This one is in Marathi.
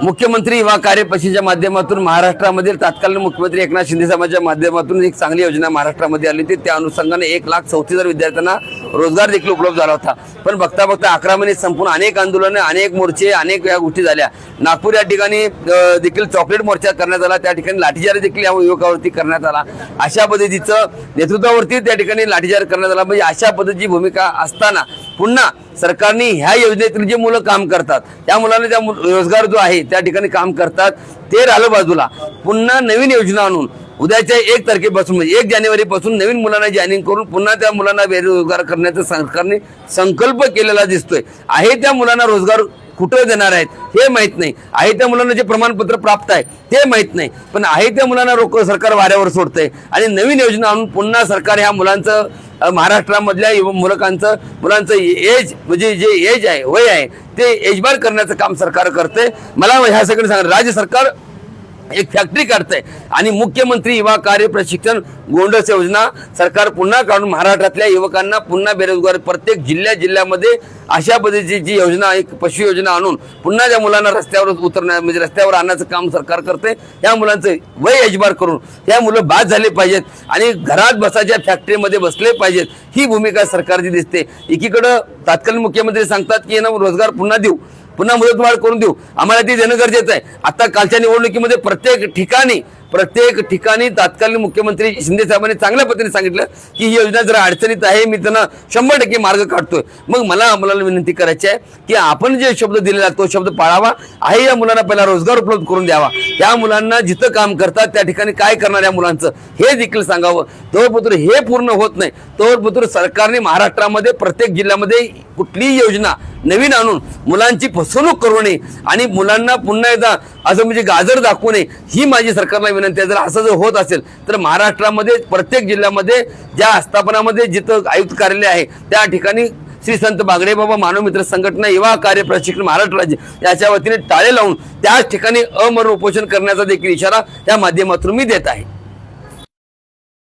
मुख्यमंत्री युवा कार्यपशीच्या माध्यमातून महाराष्ट्रामधील तत्कालीन मुख्यमंत्री एकनाथ शिंदे साहेबांच्या माध्यमातून एक चांगली योजना महाराष्ट्रामध्ये आली होती. त्या अनुषंगाने एक लाख चौतीस हजार विद्यार्थ्यांना रोजगार देखील उपलब्ध झाला होता. पण बघता बघता अकरा महिने संपूर्ण अनेक आंदोलनं अनेक मोर्चे अनेक या गोष्टी झाल्या. नागपूर या ठिकाणी देखील चॉकलेट मोर्चा करण्यात आला. त्या ठिकाणी लाठीचार्ज देखील या युवकावरती करण्यात आला. अशा पद्धतीचं नेतृत्वावरती त्या ठिकाणी लाठीचार्ज करण्यात आला. म्हणजे अशा पद्धतीची भूमिका असताना पुन्हा सरकारने ह्या योजनेतील जे मुलं काम करतात त्या मुलांना त्या मु- रोजगार जो आहे त्या ठिकाणी काम करतात ते राहिलं बाजूला. पुन्हा नवीन योजना आणून उद्याच्या एक तारखेपासून म्हणजे एक जानेवारीपासून नवीन मुलांना जॉईनिंग करून पुन्हा त्या मुलांना बेरोजगार करण्याचा सरकारने संकल्प केलेला दिसतोय. आहे त्या मुलांना रोजगार कुठं देणार आहेत हे माहीत नाही. आहे त्या मुलांना जे प्रमाणपत्र प्राप्त आहे ते माहीत नाही. पण आहे त्या मुलांना रोक सरकार वाऱ्यावर सोडतंय. आणि नवीन योजना आणून पुन्हा सरकार ह्या मुलांचं महाराष्ट्रामधल्या मुलकांचं मुलांचं एज म्हणजे जे एज आहे वय आहे ते एजबार करण्याचं काम सरकार करते. मला ह्या सगळं सांग राज्य सरकार एक फॅक्टरी काढतंय. आणि मुख्यमंत्री युवा कार्य प्रशिक्षण गोंडस योजना सरकार पुन्हा काढून महाराष्ट्रातल्या युवकांना पुन्हा बेरोजगार प्रत्येक जिल्ह्या जिल्ह्यामध्ये अशा पद्धतीची जी योजना एक पशु योजना आणून पुन्हा ज्या मुलांना रस्त्यावर उतरण्या म्हणजे रस्त्यावर आणण्याचं काम सरकार करते या मुलांचं वय एजबार करून या मुलं बाद झाले पाहिजेत आणि घरात बसायच्या फॅक्टरीमध्ये बसले पाहिजेत ही भूमिका सरकारची दिसते. एकीकडं तात्कालीन मुख्यमंत्री सांगतात की यांना रोजगार पुन्हा देऊ. पुन्हा मुदतवाढ करून देऊ. आम्हाला ती देणं गरजेचं आहे. आता कालच्या निवडणुकीमध्ये प्रत्येक ठिकाणी प्रत्येक ठिकाणी तत्कालीन मुख्यमंत्री शिंदे साहेबांनी चांगल्या पद्धतीने सांगितलं की ही योजना जर अडचणीत आहे मी त्यांना शंभर टक्के मार्ग काढतोय. मग मला मुलांना विनंती करायची आहे की आपण जे शब्द दिलेला तो शब्द पाळावा. आहे या मुलांना पहिला रोजगार उपलब्ध करून द्यावा. त्या मुलांना जिथं काम करतात त्या ठिकाणी काय करणार या मुलांचं हे देखील सांगावं. तोरपत्र हे पूर्ण होत नाही. तोरपत्र सरकारने महाराष्ट्रामध्ये प्रत्येक जिल्ह्यामध्ये कुठलीही योजना नवीन आणून मुलांची फसवणूक करू नये आणि मुलांना पुन्हा एकदा असं म्हणजे गाजर दाखवू नये ही माझी सरकारला विनंती आहे. जर असं जर होत असेल तर महाराष्ट्रामध्ये प्रत्येक जिल्ह्यामध्ये ज्या आस्थापनामध्ये जिथं आयुक्त कार्यालय आहे त्या ठिकाणी श्री संत बागडे बाबा मानव मित्र संघटना युवा कार्य प्रशिक्षण महाराष्ट्र राज्य याच्या वतीने टाळे लावून त्याच ठिकाणी अमरण उपोषण करण्याचा देखील इशारा या माध्यमातून मी देत आहे.